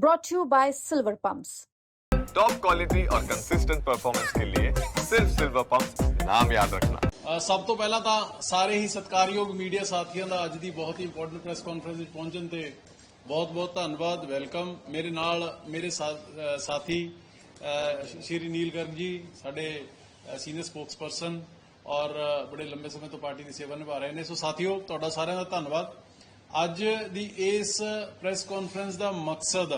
brought to you by Silver Pumps. Top quality और consistent performance के लिए सिर्फ सिल्वर पंप नाम याद रखना ਅ, ਸਭ ਤੋਂ ਪਹਿਲਾਂ ਤਾਂ ਸਾਰੇ ਹੀ ਸਤਿਕਾਰਯੋਗ ਮੀਡੀਆ ਸਾਥੀਆਂ ਦਾ ਅੱਜ ਦੀ ਬਹੁਤ ਹੀ ਇੰਪੋਰਟੈਂਟ ਪ੍ਰੈਸ ਕਾਨਫਰੰਸ ਵਿੱਚ ਪਹੁੰਚਣ ਤੇ ਬਹੁਤ-ਬਹੁਤ ਧੰਨਵਾਦ ਵੈਲਕਮ ਮੇਰੇ ਨਾਲ ਮੇਰੇ ਸਾ- ਅ, ਸਾਥੀ ਅ, ਸ਼੍ਰੀ ਨੀਲ ਗਰਗ ਜੀ ਸਾਡੇ ਸੀਨੀਅਰ ਸਪੋਕਸਪਰਸਨ ਔਰ ਅ, ਬੜੇ ਲੰਬੇ ਸਮੇਂ ਤੋਂ ਪਾਰਟੀ ਦੀ ਸੇਵਾ ਨਿਭਾ ਰਹੇ ਨੇ ਸੋ ਸਾਥੀਓ ਤੁਹਾਡਾ ਸਾਰਿਆਂ ਦਾ ਧੰਨਵਾਦ ਅੱਜ ਦੀ ਇਸ ਪ੍ਰੈਸ ਕਾਨਫਰੰਸ ਦਾ ਮਕਸਦ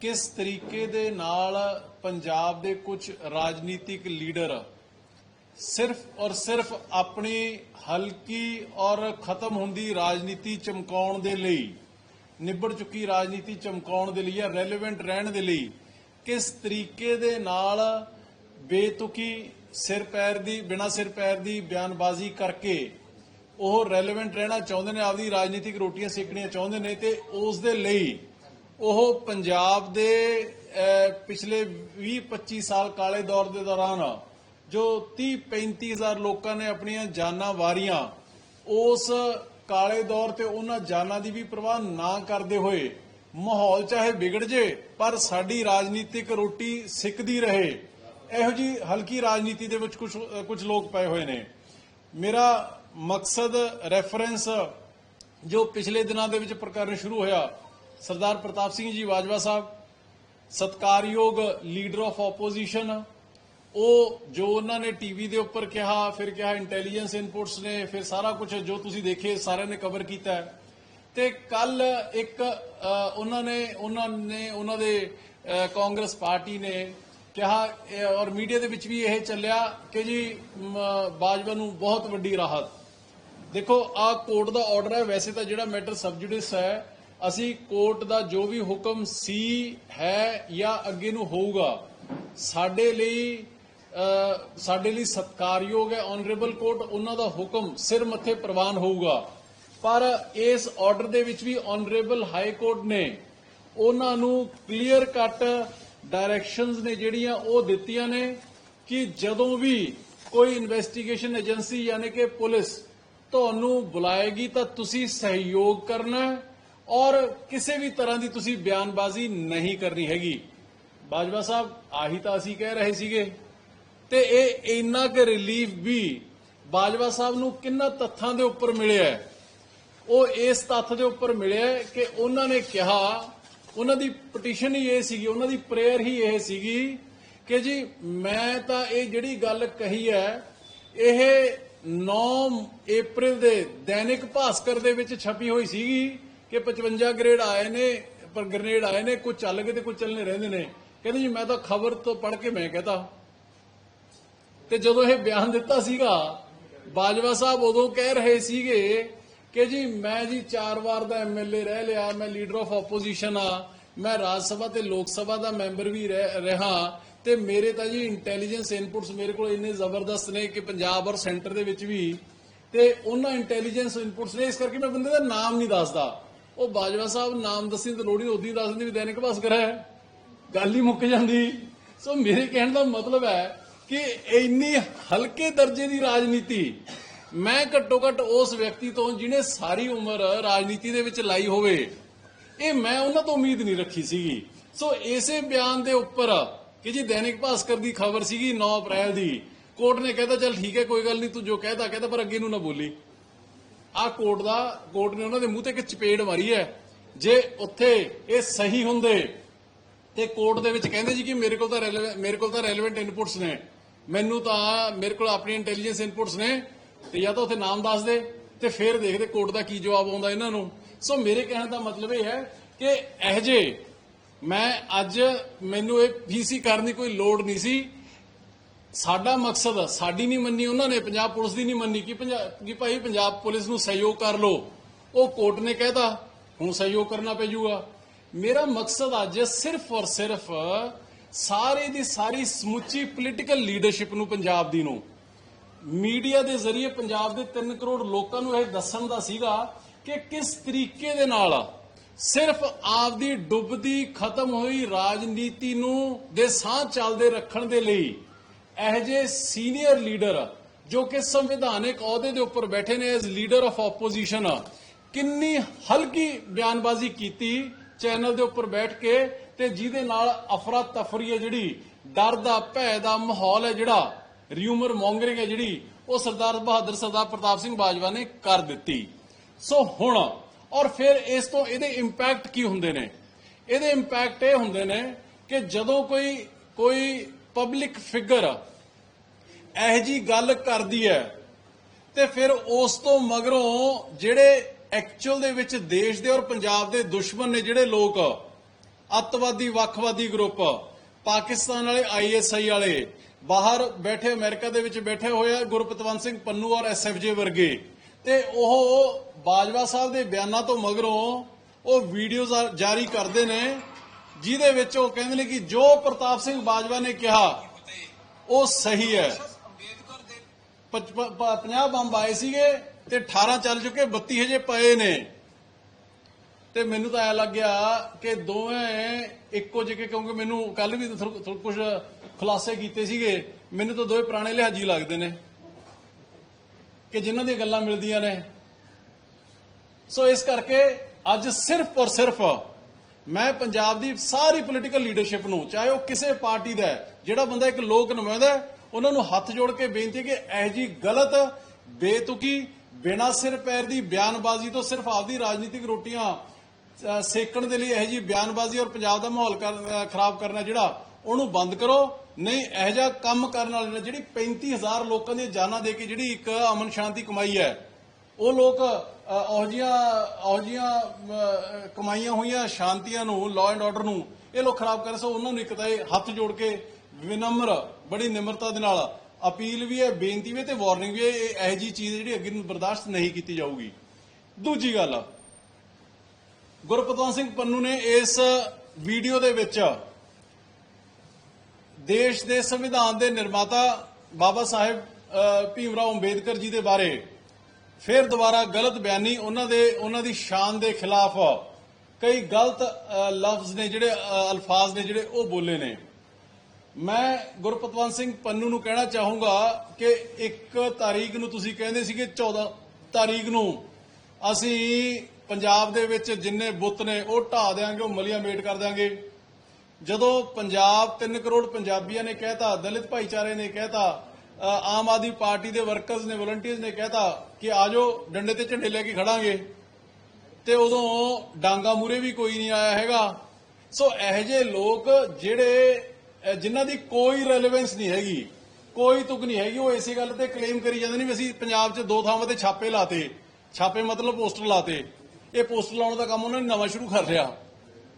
ਕਿਸ ਤਰੀਕੇ ਦੇ ਨਾਲ ਪੰਜਾਬ ਦੇ ਕੁਝ ਰਾਜਨੀਤਿਕ ਲੀਡਰ ਸਿਰਫ ਔਰ ਸਿਰਫ ਆਪਣੀ ਹਲਕੀ ਔਰ ਖਤਮ ਹੁੰਦੀ ਰਾਜਨੀਤੀ ਚਮਕਾਉਣ ਦੇ ਲਈ, ਨਿਬੜ ਚੁੱਕੀ ਰਾਜਨੀਤੀ ਚਮਕਾਉਣ ਦੇ ਲਈ ਜਾਂ ਰੈਲੇਵੈਂਟ ਰਹਿਣ ਦੇ ਲਈ, ਕਿਸ ਤਰੀਕੇ ਦੇ ਨਾਲ ਬੇਤੁਕੀ ਸਿਰ ਪੈਰ ਦੀ, ਬਿਨਾਂ ਸਿਰ ਪੈਰ ਦੀ ਬਿਆਨਬਾਜ਼ੀ ਕਰਕੇ ਉਹ ਰੈਲੇਵੈਂਟ ਰਹਿਣਾ ਚਾਹੁੰਦੇ ਨੇ, ਆਪਦੀ ਰਾਜਨੀਤਿਕ ਰੋਟੀਆਂ ਸੇਕਣੀਆਂ ਚਾਹੁੰਦੇ ਨੇ ਤੇ ਉਸ ਦੇ ਲਈ ਉਹ ਪੰਜਾਬ ਦੇ ਪਿਛਲੇ 20-25 ਸਾਲ ਕਾਲੇ ਦੌਰ ਦੇ ਦੌਰਾਨ ਜੋ 30-35 ਹਜ਼ਾਰ ਲੋਕਾਂ ਨੇ ਆਪਣੀਆਂ ਜਾਨਾਂ ਵਾਰੀਆਂ, ਉਸ ਕਾਲੇ ਦੌਰ ਤੇ ਉਹਨਾਂ ਜਾਨਾਂ ਦੀ ਵੀ ਪਰਵਾਹ ਨਾ ਕਰਦੇ ਹੋਏ ਮਾਹੌਲ ਚਾਹੇ ਵਿਗੜ ਜੇ, ਪਰ ਸਾਡੀ ਰਾਜਨੀਤਿਕ ਰੋਟੀ ਸਿੱਕਦੀ ਰਹੇ। ਇਹੋ ਜੀ ਹਲਕੀ ਰਾਜਨੀਤੀ ਦੇ ਵਿੱਚ ਕੁਝ ਕੁਝ ਲੋਕ ਪਏ ਹੋਏ ਨੇ। ਮੇਰਾ ਮਕਸਦ ਰੈਫਰੈਂਸ ਜੋ ਪਿਛਲੇ ਦਿਨਾਂ ਦੇ ਵਿੱਚ ਪ੍ਰਕਰਨ ਸ਼ੁਰੂ ਹੋਇਆ, ਸਰਦਾਰ ਪ੍ਰਤਾਪ ਸਿੰਘ ਜੀ ਬਾਜਵਾ ਸਾਹਿਬ, ਸਤਕਾਰਯੋਗ ਲੀਡਰ ਆਫ ਆਪੋਜੀਸ਼ਨ ਉਹ ਜੋ ਉਹਨਾਂ ਨੇ ਟੀਵੀ ਦੇ ਉੱਪਰ ਕਿਹਾ, ਫਿਰ ਕਿਹਾ ਇੰਟੈਲੀਜੈਂਸ ਇਨਪੁਟਸ ਨੇ, ਫਿਰ ਸਾਰਾ ਕੁਝ ਜੋ ਤੁਸੀਂ ਦੇਖੇ, ਸਾਰਿਆਂ ਨੇ ਕਵਰ ਕੀਤਾ ਤੇ ਕੱਲ ਇੱਕ ਉਹਨਾਂ ਨੇ ਉਹਨਾਂ ਨੇ, ਉਹਨਾਂ ਦੇ ਕਾਂਗਰਸ ਪਾਰਟੀ ਨੇ ਕਿਹਾ ਔਰ ਮੀਡੀਆ ਦੇ ਵਿੱਚ ਵੀ ਇਹ ਚੱਲਿਆ ਕਿ ਜੀ ਬਾਜਵਾ ਨੂੰ ਬਹੁਤ ਵੱਡੀ ਰਾਹਤ। ਦੇਖੋ ਆ ਕੋਰਟ ਦਾ ਆਰਡਰ ਹੈ। ਵੈਸੇ ਤਾਂ ਜਿਹੜਾ ਮੈਟਰ ਸਬਜੂਡਿਸ ਹੈ, ਅਸੀਂ ਕੋਰਟ ਦਾ ਜੋ ਵੀ ਹੁਕਮ ਸੀ, ਹੈ ਜਾਂ ਅੱਗੇ ਨੂੰ ਹੋਊਗਾ, ਸਾਡੇ ਲਈ ਸਾਡੇ ਲਈ ਸਤਕਾਰਯੋਗ ਹੈ। ਆਨਰੇਬਲ ਕੋਰਟ ਉਹਨਾਂ ਦਾ ਹੁਕਮ ਸਿਰ ਮੱਥੇ ਪ੍ਰਵਾਨ ਹੋਊਗਾ। ਪਰ ਇਸ ਆਰਡਰ ਦੇ ਵਿੱਚ ਵੀ ਆਨਰੇਬਲ ਹਾਈ ਕੋਰਟ ਨੇ ਉਹਨਾਂ ਨੂੰ ਕਲੀਅਰ ਕੱਟ ਡਾਇਰੈਕਸ਼ਨਸ ਨੇ ਜਿਹੜੀਆਂ ਉਹ ਦਿੱਤੀਆਂ ਨੇ ਕਿ ਜਦੋਂ ਵੀ ਕੋਈ ਇਨਵੈਸਟੀਗੇਸ਼ਨ ਏਜੰਸੀ ਯਾਨੀ ਕਿ ਪੁਲਿਸ ਤੁਹਾਨੂੰ ਬੁਲਾਏਗੀ ਤਾਂ ਤੁਸੀਂ ਸਹਿਯੋਗ ਕਰਨਾ ਔਰ ਕਿਸੇ ਵੀ ਤਰ੍ਹਾਂ ਦੀ ਤੁਸੀਂ ਬਿਆਨਬਾਜ਼ੀ ਨਹੀਂ ਕਰਨੀ ਹੈਗੀ। ਬਾਜਵਾ ਸਾਹਿਬ, ਆਹੀ ਤਾਂ ਅਸੀਂ ਕਹਿ ਰਹੇ ਸੀਗੇ। ਤੇ ਇਹ ਇੰਨਾ ਕੁ ਰਿਲੀਫ ਵੀ ਬਾਜਵਾ ਸਾਹਿਬ ਨੂੰ ਕਿੰਨਾ ਤੱਥਾਂ ਦੇ ਉੱਪਰ ਮਿਲਿਆ ਉਹ ਇਸ ਤੱਥ ਦੇ ਉੱਪਰ ਮਿਲਿਆ ਕਿ ਉਹਨਾਂ ਨੇ ਕਿਹਾ, ਉਹਨਾਂ ਦੀ ਪਟੀਸ਼ਨ ਹੀ ਇਹ ਸੀਗੀ, ਉਹਨਾਂ ਦੀ ਪ੍ਰੇਅਰ ਹੀ ਇਹ ਸੀਗੀ ਕਿ ਜੀ ਮੈਂ ਤਾਂ ਇਹ ਜਿਹੜੀ ਗੱਲ ਕਹੀ ਹੈ, ਇਹ 9 April ਦੇ ਦੈਨਿਕ ਭਾਸਕਰ ਦੇ ਵਿੱਚ ਛਪੀ ਹੋਈ ਸੀਗੀ ਕਿ 55 ਗ੍ਰੇਡ ਆਏ ਨੇ, ਪਰ ਗ੍ਰੇਨੇਡ ਆਏ ਨੇ, ਕੁਝ ਚੱਲ ਗਏ ਤੇ ਕੁਝ ਚੱਲਨੇ ਰਹਿੰਦੇ ਨੇ। ਕਹਿੰਦੇ ਜੀ, ਮੈਂ ਤਾਂ ਖਬਰ ਤੋਂ ਪੜ੍ਹ ਕੇ ਮੈਂ ਕਹਤਾ। ਤੇ ਜਦੋਂ ਇਹ ਬਿਆਨ ਦਿੱਤਾ ਸੀਗਾ, ਬਾਜਵਾ ਸਾਹਿਬ ਉਦੋਂ ਕਹਿ ਰਹੇ ਸੀਗੇ ਕਿ ਜੀ, ਮੈਂ ਜੀ ਚਾਰ ਵਾਰ ਦਾ ਐਮਐਲਏ ਰਹਿ ਲਿਆ, ਮੈਂ ਲੀਡਰ ਆਫ ਆਪੋਜੀਸ਼ਨ ਆ, ਮੈਂ ਰਾਜ ਸਭਾ ਤੇ ਲੋਕ ਸਭਾ ਦਾ ਮੈਂਬਰ ਵੀ ਰਹਿ- ਰਿਹਾ ਤੇ ਮੇਰੇ ਤਾਂ ਜੀ ਇੰਟੈਲੀਜੈਂਸ ਇਨਪੁਟਸ ਮੇਰੇ ਕੋਲ ਇੰਨੇ ਜ਼ਬਰਦਸਤ ਨੇ ਕਿ ਪੰਜਾਬ ਔਰ ਸੈਂਟਰ ਦੇ ਵਿੱਚ ਵੀ। ਤੇ ਉਹਨਾਂ ਇੰਟੈਲੀਜੈਂਸ ਇਨਪੁਟਸ ਨੇ, ਇਸ ਕਰਕੇ ਮੈਂ ਬੰਦੇ ਦਾ ਨਾਮ ਨਹੀਂ ਦੱਸਦਾ। ਉਹ ਬਾਜਵਾ ਸਾਹਿਬ ਨਾਮ ਦੱਸਣ ਦੀ ਲੋੜ ਹੀ ਦੱਸ ਦਿੰਦੇ ਵੀ ਦੈਨਿਕ ਭਾਸਕਰ ਹੈ। ਗੱਲ ਹੀ ਮੁੱਕ ਜਾਂਦੀ। ਸੋ ਮੇਰੇ ਕਹਿਣ ਦਾ ਮਤਲਬ ਹੈ ਕਿ ਇੰਨੀ ਹਲਕੇ ਦਰਜੇ ਦੀ ਰਾਜਨੀਤੀ, ਮੈਂ ਘੱਟੋ ਘੱਟ ਉਸ ਵਿਅਕਤੀ ਤੋਂ ਜਿਹਨੇ ਸਾਰੀ ਉਮਰ ਰਾਜਨੀਤੀ ਦੇ ਵਿੱਚ ਲਾਈ ਹੋਵੇ, ਇਹ ਮੈਂ ਉਹਨਾਂ ਤੋਂ ਉਮੀਦ ਨਹੀਂ ਰੱਖੀ ਸੀਗੀ। ਸੋ ਇਸੇ ਬਿਆਨ ਦੇ ਉੱਪਰ ਕਿ ਜੀ ਦੈਨਿਕ ਭਾਸਕਰ ਦੀ ਖਬਰ ਸੀਗੀ 9 ਅਪ੍ਰੈਲ ਦੀ। ਕੋਰਟ ਨੇ ਕਹਿਤਾ, ਚੱਲ ਠੀਕ ਹੈ, ਕੋਈ ਗੱਲ ਨਹੀਂ, ਤੂੰ ਜੋ ਕਹਿਦਾ ਕਹਿਦਾ ਪਰ ਅੱਗੇ ਨੂੰ ਨਾ ਬੋਲੀ। ਆ ਕੋਰਟ ਦਾ, ਕੋਰਟ ਨੇ ਉਹਨਾਂ ਦੇ ਮੂੰਹ ਤੇ ਇੱਕ ਚਪੇੜ ਮਾਰੀ ਹੈ। ਜੇ ਉੱਥੇ ਇਹ ਸਹੀ ਹੁੰਦੇ, ਤੇ ਕੋਰਟ ਦੇ ਵਿੱਚ ਕਹਿੰਦੇ ਜੀ ਕਿ ਮੇਰੇ ਕੋਲ ਤਾਂ relevant- ਮੇਰੇ ਕੋਲ ਤਾਂ ਰੈਲੇਵੈਂਟ ਇਨਪੁਟਸ ਨੇ। ਮੈਨੂੰ ਤਾਂ ਮੇਰੇ ਕੋਲ ਆਪਣੀ ਇੰਟੈਲੀਜੈਂਸ ਇਨਪੁਟਸ ਨੇ, ਤੇ ਜਾਂ ਤਾਂ ਉੱਥੇ ਨਾਮ ਦੱਸ ਦੇ, ਤੇ ਫਿਰ ਦੇਖਦੇ ਕੋਰਟ ਦਾ ਕੀ ਜਵਾਬ ਆਉਂਦਾ ਇਹਨਾਂ ਨੂੰ। ਸੋ ਮੇਰੇ ਕਹਿਣ ਦਾ ਮਤਲਬ ਇਹ ਹੈ ਕਿ ਇਹ ਜੇ ਮੈਂ ਅੱਜ ਮੈਨੂੰ ਇਹ ਵੀਸੀ ਕਰਨ ਦੀ ਕੋਈ ਲੋੜ ਨਹੀਂ ਸੀ। ਸਾਡਾ ਮਕਸਦ, ਸਾਡੀ ਨਹੀਂ ਮੰਨੀ, ਉਹਨਾਂ ਨੇ ਪੰਜਾਬ ਪੁਲਿਸ ਦੀ ਨਹੀਂ ਮੰਨੀ ਕਿ ਪੰਜਾਬ ਕਿ ਭਾਈ ਪੰਜਾਬ ਪੁਲਿਸ ਨੂੰ ਸਹਿਯੋਗ ਕਰ ਲਓ। ਉਹ ਕੋਰਟ ਨੇ ਕਹਿਤਾ ਹੁਣ ਸਹਿਯੋਗ ਕਰਨਾ ਪੈ ਜਾਊਗਾ ਮੇਰਾ ਮਕਸਦ ਅੱਜ ਸਿਰਫ ਔਰ ਸਿਰਫ ਸਾਰੇ ਦੀ ਸਾਰੀ ਸਮੁੱਚੀ ਪੋਲੀਟੀਕਲ ਲੀਡਰਸ਼ਿਪ ਨੂੰ ਪੰਜਾਬ ਦੀ ਨੂੰ। ਮੀਡੀਆ ਦੇ ਜ਼ਰੀਏ ਪੰਜਾਬ ਦੇ 3 ਕਰੋੜ ਲੋਕਾਂ ਨੂੰ ਇਹ ਦੱਸਣ ਦਾ ਸੀਗਾ ਕਿ ਕਿਸ ਤਰੀਕੇ ਦੇ ਨਾਲ ਸਿਰਫ ਆਪਦੀ ਡੁੱਬਦੀ ਖਤਮ ਹੋਈ ਰਾਜਨੀਤੀ ਨੂੰ ਦੇ ਸਾਹ ਚੱਲਦੇ ਰੱਖਣ ਦੇ ਲਈ ਇਹ ਜੇ ਸੀਨੀਅਰ ਲੀਡਰ ਜੋ ਕਿ ਸੰਵਿਧਾਨਿਕ ਅਹੁਦੇ ਦੇ ਉੱਪਰ ਬੈਠੇ ਨੇ ਐਜ਼ ਲੀਡਰ ਆਫ ਆਪੋਜੀਸ਼ਨ ਕਿੰਨੀ ਹਲਕੀ ਬਿਆਨਬਾਜ਼ੀ ਕੀਤੀ ਚੈਨਲ ਦੇ ਉੱਪਰ ਬੈਠ ਕੇ ਤੇ ਜਿਹਦੇ ਨਾਲ ਅਫਰਾ ਤਫਰੀ ਹੈ ਜਿਹੜੀ, ਡਰ ਦਾ, ਭੈ ਦਾ ਮਾਹੌਲ ਹੈ ਜਿਹੜਾ ਰਿਊਮਰ ਮੌਂਗਰਿੰਗ ਹੈ ਜਿਹੜੀ, ਉਹ ਸਰਦਾਰ ਬਹਾਦਰ ਸਰਦਾਰ ਪ੍ਰਤਾਪ ਸਿੰਘ ਬਾਜਵਾ ਨੇ ਕਰ ਦਿੱਤੀ। ਸੋ ਹੁਣ ਔਰ ਫਿਰ ਇਸ ਤੋਂ ਇਹਦੇ ਇੰਪੈਕਟ ਕੀ ਹੁੰਦੇ ਨੇ? ਇਹਦੇ ਇੰਪੈਕਟ ਇਹ ਹੁੰਦੇ ਨੇ ਕਿ ਜਦੋਂ ਕੋਈ ਕੋਈ ਪਬਲਿਕ ਫਿਗਰ ਇਹ ਜੀ ਗੱਲ ਕਰਦੀ ਹੈ, ਤੇ ਫਿਰ ਉਸ ਤੋਂ ਮਗਰੋਂ ਜਿਹੜੇ ਐਕਚੁਅਲ ਦੇ ਵਿੱਚ ਦੇਸ਼ ਦੇ ਔਰ ਪੰਜਾਬ ਦੇ ਦੁਸ਼ਮਣ ਨੇ ਜਿਹੜੇ ਲੋਕ, ਅੱਤਵਾਦੀ, ਵੱਖਵਾਦੀ ਗਰੁੱਪ ਪਾਕਿਸਤਾਨ ਵਾਲੇ ਆਈਐਸਆਈ ਵਾਲੇ, ਬਾਹਰ ਬੈਠੇ ਅਮਰੀਕਾ ਦੇ ਵਿੱਚ ਬੈਠੇ ਹੋਏ ਆ ਗੁਰਪਤਵੰਤ ਸਿੰਘ ਪੰਨੂ ਔਰ ਐਸਐਫਜੇ ਵਰਗੇ ਤੇ ਉਹ ਬਾਜਵਾ ਸਾਹਿਬ ਦੇ ਬਿਆਨਾਂ ਤੋਂ ਮਗਰੋਂ ਉਹ ਵੀਡੀਓ ਜਾਰੀ ਕਰਦੇ ਨੇ, ਜਿਹਦੇ ਵਿੱਚ ਉਹ ਕਹਿੰਦੇ ਨੇ ਕਿ ਜੋ ਪ੍ਰਤਾਪ ਸਿੰਘ ਬਾਜਵਾ ਨੇ ਕਿਹਾ, ਉਹ ਸਹੀ ਹੈ। 50 ਬੰਬ ਆਏ ਸੀਗੇ ਤੇ 18 ਚੱਲ ਚੁੱਕੇ 32 ਹਜੇ ਪਏ ਨੇ। ਤੇ ਮੈਨੂੰ ਤਾਂ ਐ ਲੱਗਿਆ ਕਿ ਦੋਵੇਂ ਇੱਕੋ ਜਿਹੇ ਕਿਉਂਕਿ ਮੈਨੂੰ ਕੱਲ ਵੀ ਥੋੜਾ ਕੁਝ ਖੁਲਾਸੇ ਕੀਤੇ ਸੀਗੇ, ਮੈਨੂੰ ਤਾਂ ਦੋਵੇਂ ਪੁਰਾਣੇ ਲਿਹਾਜੀ ਲੱਗਦੇ ਨੇ। ਕਿ ਜਿਨ੍ਹਾਂ ਦੀਆਂ ਗੱਲਾਂ ਮਿਲਦੀਆਂ ਨੇ। ਸੋ ਇਸ ਕਰਕੇ ਅੱਜ ਸਿਰਫ ਔਰ ਸਿਰਫ ਮੈਂ ਪੰਜਾਬ ਦੀ ਸਾਰੀ ਪੋਲੀਟੀਕਲ ਲੀਡਰਸ਼ਿਪ ਨੂੰ, ਚਾਹੇ ਉਹ ਕਿਸੇ ਪਾਰਟੀ ਦਾ ਜਿਹੜਾ ਬੰਦਾ ਇੱਕ ਲੋਕ ਨੁਮਾਇੰਦਾ ਉਹਨਾਂ ਨੂੰ ਹੱਥ ਜੋੜ ਕੇ ਬੇਨਤੀ ਕਿ ਇਹ ਜੀ ਗਲਤ, ਬੇਤੁਕੀ, ਬਿਨਾਂ ਸਿਰ ਪੈਰ ਦੀ ਬਿਆਨਬਾਜ਼ੀ ਤੋਂ ਸਿਰਫ ਆਪਦੀ ਰਾਜਨੀਤਿਕ ਰੋਟੀਆਂ ਸੇਕਣ ਦੇ ਲਈ ਇਹ ਜੀ ਬਿਆਨਬਾਜ਼ੀ ਔਰ ਪੰਜਾਬ ਦਾ ਮਾਹੌਲ ਖਰਾਬ ਕਰਨਾ ਜਿਹੜਾ ਉਹਨੂੰ ਬੰਦ ਕਰੋ। ਨਹੀਂ, ਇਹ ਜਿਹਾ ਕੰਮ ਕਰਨ ਵਾਲੇ ਨੇ ਜਿਹੜੀ 35000 ਲੋਕਾਂ ਦੀਆਂ ਜਾਨਾਂ ਦੇ ਕੇ ਜਿਹੜੀ ਇੱਕ ਅਮਨ ਸ਼ਾਂਤੀ ਕਮਾਈ ਹੈ, ਉਹ ਲੋਕ ਉਹ ਜੀਆਂ ਕਮਾਈਆਂ ਹੋਈਆਂ ਸ਼ਾਂਤੀਆਂ ਨੂੰ ਲਾਅ ਐਂਡ ਆਰਡਰ ਨੂੰ, ਇਹ ਲੋਕ ਖਰਾਬ ਕਰ ਸੋ ਉਹਨਾਂ ਨੂੰ ਇੱਕ ਤਾਂ ਹੱਥ ਜੋੜ ਕੇ ਵਿਨਮਰ, ਬੜੀ ਨਿਮਰਤਾ ਦੇ ਨਾਲ ਅਪੀਲ ਵੀ ਹੈ, ਬੇਨਤੀ ਵੀ ਤੇ ਵਾਰਨਿੰਗ ਵੀ ਹੈ, ਇਹ ਇਹੋ ਜੀ ਚੀਜ਼ ਜਿਹੜੀ ਅੱਗੇ ਨੂੰ ਬਰਦਾਸ਼ਤ ਨਹੀਂ ਕੀਤੀ ਜਾਊਗੀ। ਦੂਜੀ ਗੱਲ ਗੁਰਪਤਵੰਤ ਸਿੰਘ ਪੰਨੂ ਨੇ ਇਸ ਵੀਡੀਓ ਦੇ ਵਿੱਚ ਦੇਸ਼ ਦੇ ਸੰਵਿਧਾਨ ਦੇ ਨਿਰਮਾਤਾ ਬਾਬਾ ਸਾਹਿਬ ਅ, ਭੀਮ ਰਾਓ ਅੰਬੇਦਕਰ ਜੀ ਦੇ ਬਾਰੇ ਫਿਰ ਦੁਬਾਰਾ ਗਲਤ ਬਿਆਨੀ ਉਹਨਾਂ ਦੇ ਉਹਨਾਂ ਦੀ ਸ਼ਾਨ ਦੇ ਖਿਲਾਫ ਕਈ ਗਲਤ ਲਫ਼ਜ਼ ਨੇ ਜਿਹੜੇ ਅਲਫਾਜ਼ ਨੇ ਜਿਹੜੇ ਉਹ ਬੋਲੇ ਨੇ। ਮੈਂ ਗੁਰਪਤਵੰਤ ਸਿੰਘ ਪੰਨੂ ਨੂੰ ਕਹਿਣਾ ਚਾਹੂੰਗਾ ਕਿ ਇੱਕ ਤਾਰੀਖ ਨੂੰ ਤੁਸੀਂ ਕਹਿੰਦੇ ਸੀਗੇ 14 ਤਾਰੀਖ ਨੂੰ ਅਸੀਂ ਪੰਜਾਬ ਦੇ ਵਿੱਚ ਜਿੰਨੇ ਬੁੱਤ ਨੇ ਉਹ ਢਾ ਦੇਾਂਗੇ ਉਹ ਮਲੀਆਂ ਮੇਟ ਕਰ ਦਿਆਂਗੇ। ਜਦੋਂ ਪੰਜਾਬ 3 ਕਰੋੜ ਪੰਜਾਬੀਆਂ ਨੇ ਕਹਿਤਾ ਦਲਿਤ ਭਾਈਚਾਰੇ ਨੇ ਕਹਿਤਾ ਅ, ਆਮ ਆਦਮੀ ਪਾਰਟੀ ਦੇ ਵਰਕਰਸ ਨੇ ਵਲੰਟੀਅਰਸ ਨੇ ਕਹਿਤਾ ਕਿ ਆਜੋ ਡੰਡੇ ਤੇ ਝੰਡੇ ਲੈ ਕੇ ਖੜਾਂਗੇ। ਤੇ ਉਦੋਂ ਡਾਂਗਾ ਮੂਰੇ ਵੀ ਕੋਈ ਨਹੀਂ ਆਇਆ ਹੈਗਾ। ਸੋ ਇਹੋ ਜਿਹੇ ਲੋਕ ਜਿਹੜੇ ਜਿਨ੍ਹਾਂ ਦੀ ਕੋਈ ਰੈਲੇਵੈਂਸ ਨਹੀਂ ਹੈਗੀ ਕੋਈ ਤੁਕ ਨਹੀਂ ਹੈਗੀ ਉਹ ਇਸੇ ਗੱਲ ਤੇ ਕਲੇਮ ਕਰੀ ਜਾਂਦੇ ਨੇ ਵੀ ਅਸੀਂ ਪੰਜਾਬ 'ਚ ਦੋ ਥਾਵਾਂ ਤੇ ਛਾਪੇ ਲਾਤੇ। ਛਾਪੇ ਮਤਲਬ ਪੋਸਟਰ ਲਾਤੇ। ਇਹ ਪੋਸਟਰ ਲਾਉਣ ਦਾ ਕੰਮ ਉਹਨਾਂ ਨੇ ਨਵਾਂ ਸ਼ੁਰੂ ਕਰ ਲਿਆ।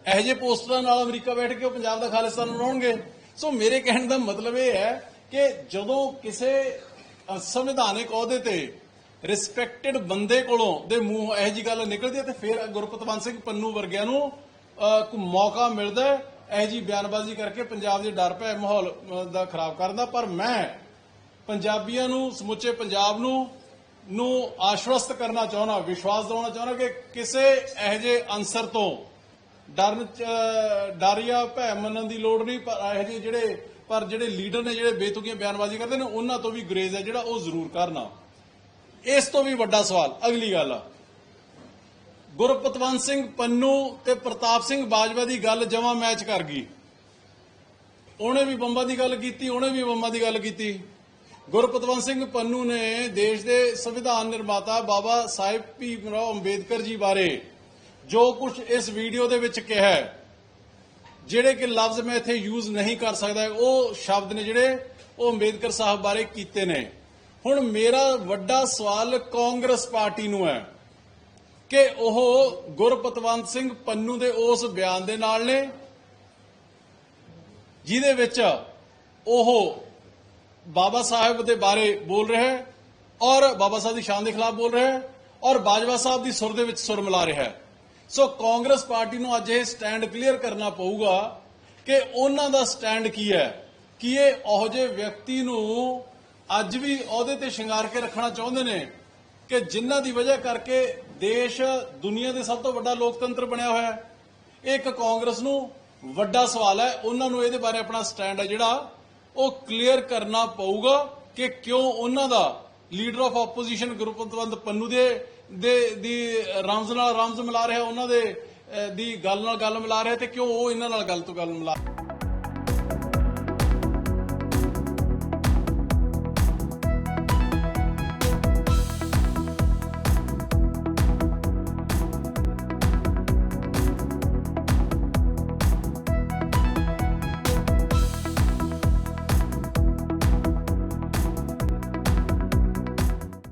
ਇਹੋ ਜਿਹੇ ਪੋਸਟਰਾਂ ਨਾਲ ਅਮਰੀਕਾ ਬੈਠ ਕੇ ਉਹ ਪੰਜਾਬ ਦਾ ਖਾਲਿਸਤਾਨ ਬਣਾਉਣਗੇ ਸੋ ਮੇਰੇ ਕਹਿਣ ਦਾ ਮਤਲਬ ਇਹ ਹੈ ਕਿ ਜਦੋਂ ਕਿਸੇ ਸੰਵਿਧਾਨਿਕ ਅਹੁਦੇ ਤੇ ਰਿਸਪੈਕਟਡ ਬੰਦੇ ਕੋਲੋਂ ਦੇ ਮੂੰਹ ਇਹੋ ਜੀ ਗੱਲ ਨਿਕਲਦੀ ਹੈ ਤੇ ਫਿਰ ਗੁਰਪਤਵੰਤ ਸਿੰਘ ਪੰਨੂ ਵਰਗਿਆਂ ਨੂੰ ਅ, ਮੌਕਾ ਮਿਲਦਾ ਹੈ ਇਹੋ ਜੀ ਬਿਆਨਬਾਜ਼ੀ ਕਰਕੇ ਪੰਜਾਬ ਦੇ ਡਰ ਭੈ ਮਾਹੌਲ ਦਾ ਖਰਾਬ ਕਰਨ ਦਾ। ਪਰ ਮੈਂ ਪੰਜਾਬੀਆਂ ਨੂੰ ਸਮੁੱਚੇ ਪੰਜਾਬ ਨੂੰ ਨੂੰ ਆਸ਼ਵਸਤ ਕਰਨਾ ਚਾਹੁੰਦਾ ਵਿਸ਼ਵਾਸ ਦਿਵਾਉਣਾ ਚਾਹੁੰਦਾ ਕਿ ਕਿਸੇ ਇਹੋ ਜਿਹੇ ਅੰਸਰ ਤੋਂ ਡਰਨ ਚ- ਡਰ ਜਾਂ ਭੈ ਮੰਨਣ ਦੀ ਲੋੜ ਨਹੀਂ, ਪਰ ਇਹੋ ਜਿਹੇ ਜਿਹੜੇ, ਪਰ ਜਿਹੜੇ ਲੀਡਰ ਨੇ, ਜਿਹੜੇ ਬੇਤੁਕੀਆਂ ਬਿਆਨਬਾਜ਼ੀ ਕਰਦੇ ਨੇ, ਉਹਨਾਂ ਤੋਂ ਵੀ ਗੁਰੇਜ਼ ਹੈ ਜਿਹੜਾ ਉਹ ਜ਼ਰੂਰ ਕਰਨਾ। ਇਸ ਤੋਂ ਵੀ ਵੱਡਾ ਸਵਾਲ, ਅਗਲੀ ਗੱਲ ਆ। ਗੁਰਪਤਵੰਤ ਸਿੰਘ ਪੰਨੂ ਤੇ ਪ੍ਰਤਾਪ ਸਿੰਘ ਬਾਜਵਾ ਦੀ ਗੱਲ ਜਮਾ ਮੈਚ ਕਰ ਗਈ। ਉਹਨੇ ਵੀ ਬੰਬਾਂ ਦੀ ਗੱਲ ਕੀਤੀ, ਉਹਨੇ ਵੀ ਬੰਬਾਂ ਦੀ ਗੱਲ ਕੀਤੀ। ਗੁਰਪਤਵੰਤ ਸਿੰਘ ਪੰਨੂ ਨੇ ਦੇਸ਼ ਦੇ ਸੰਵਿਧਾਨ ਨਿਰਮਾਤਾ ਬਾਬਾ ਸਾਹਿਬ ਭੀਮ ਰਾਓ ਅੰਬੇਦਕਰ ਜੀ ਬਾਰੇ ਜੋ ਕੁਝ ਇਸ ਵੀਡੀਓ ਦੇ ਵਿੱਚ ਕਿਹਾ ਹੈ, ਜਿਹੜੇ ਕਿ ਲਫ਼ਜ਼ ਮੈਂ ਇੱਥੇ ਯੂਜ਼ ਨਹੀਂ ਕਰ ਸਕਦਾ ਉਹ ਸ਼ਬਦ ਨੇ ਜਿਹੜੇ ਉਹ ਅੰਬੇਦਕਰ ਸਾਹਿਬ ਬਾਰੇ ਕੀਤੇ ਨੇ। ਹੁਣ ਮੇਰਾ ਵੱਡਾ ਸਵਾਲ ਕਾਂਗਰਸ ਪਾਰਟੀ ਨੂੰ ਹੈ ਕਿ ਉਹ ਗੁਰਪਤਵੰਤ ਸਿੰਘ ਪੰਨੂ ਦੇ ਉਸ ਬਿਆਨ ਦੇ ਨਾਲ ਨੇ ਜਿਹਦੇ ਵਿੱਚ ਉਹ ਬਾਬਾ ਸਾਹਿਬ ਦੇ ਬਾਰੇ ਬੋਲ ਰਿਹਾ ਹੈ ਔਰ ਬਾਬਾ ਸਾਹਿਬ ਦੀ ਸ਼ਾਨ ਦੇ ਖਿਲਾਫ ਬੋਲ ਰਿਹਾ ਹੈ ਔਰ ਬਾਜਵਾ ਸਾਹਿਬ ਦੀ ਸੁਰ ਦੇ ਵਿੱਚ ਸੁਰ ਮਿਲਾ ਰਿਹਾ ਹੈ। ਸੋ ਕਾਂਗਰਸ ਪਾਰਟੀ ਨੂੰ ਅੱਜ ਇਹ ਸਟੈਂਡ ਕਲੀਅਰ ਕਰਨਾ ਪਊਗਾ ਕਿ ਉਹਨਾਂ ਦਾ ਸਟੈਂਡ ਕੀ ਹੈ, ਕਿ ਇਹ ਉਹੋ ਵਿਅਕਤੀ ਨੂੰ ਅੱਜ ਵੀ ਅਹੁਦੇ ਤੇ ਸ਼ਿੰਗਾਰ ਕੇ ਰੱਖਣਾ ਚਾਹੁੰਦੇ ਨੇ ਕਿ ਜਿਨ੍ਹਾਂ ਦੀ ਵਜ੍ਹਾ ਕਰਕੇ ਦੇਸ਼, ਦੁਨੀਆ ਦੇ ਸਭ ਤੋਂ ਵੱਡਾ ਲੋਕਤੰਤਰ ਬਣਿਆ ਹੋਇਆ ਹੈ। ਇਹ ਇੱਕ ਕਾਂਗਰਸ ਨੂੰ ਵੱਡਾ ਸਵਾਲ ਹੈ, ਉਹਨਾਂ ਨੂੰ ਇਹਦੇ ਬਾਰੇ ਆਪਣਾ ਸਟੈਂਡ ਹੈ ਜਿਹੜਾ ਉਹ ਕਲੀਅਰ ਕਰਨਾ ਪਊਗਾ ਕਿ ਕਿਉਂ ਉਹਨਾਂ ਦਾ leader of opposition Gurpatwant Pannu ਦੇ ਦੇ, ਦੀ ਰਮਜ਼ ਨਾਲ ਰਮਜ਼ ਮਿਲਾ ਰਿਹਾ, ਉਹਨਾਂ ਦੇ ਦੀ ਗੱਲ ਨਾਲ ਗੱਲ ਮਿਲਾ ਰਿਹਾ ਤੇ ਕਿਉਂ ਉਹ ਇਹਨਾਂ ਨਾਲ ਗੱਲ ਤੋਂ ਗੱਲ ਮਿਲਾ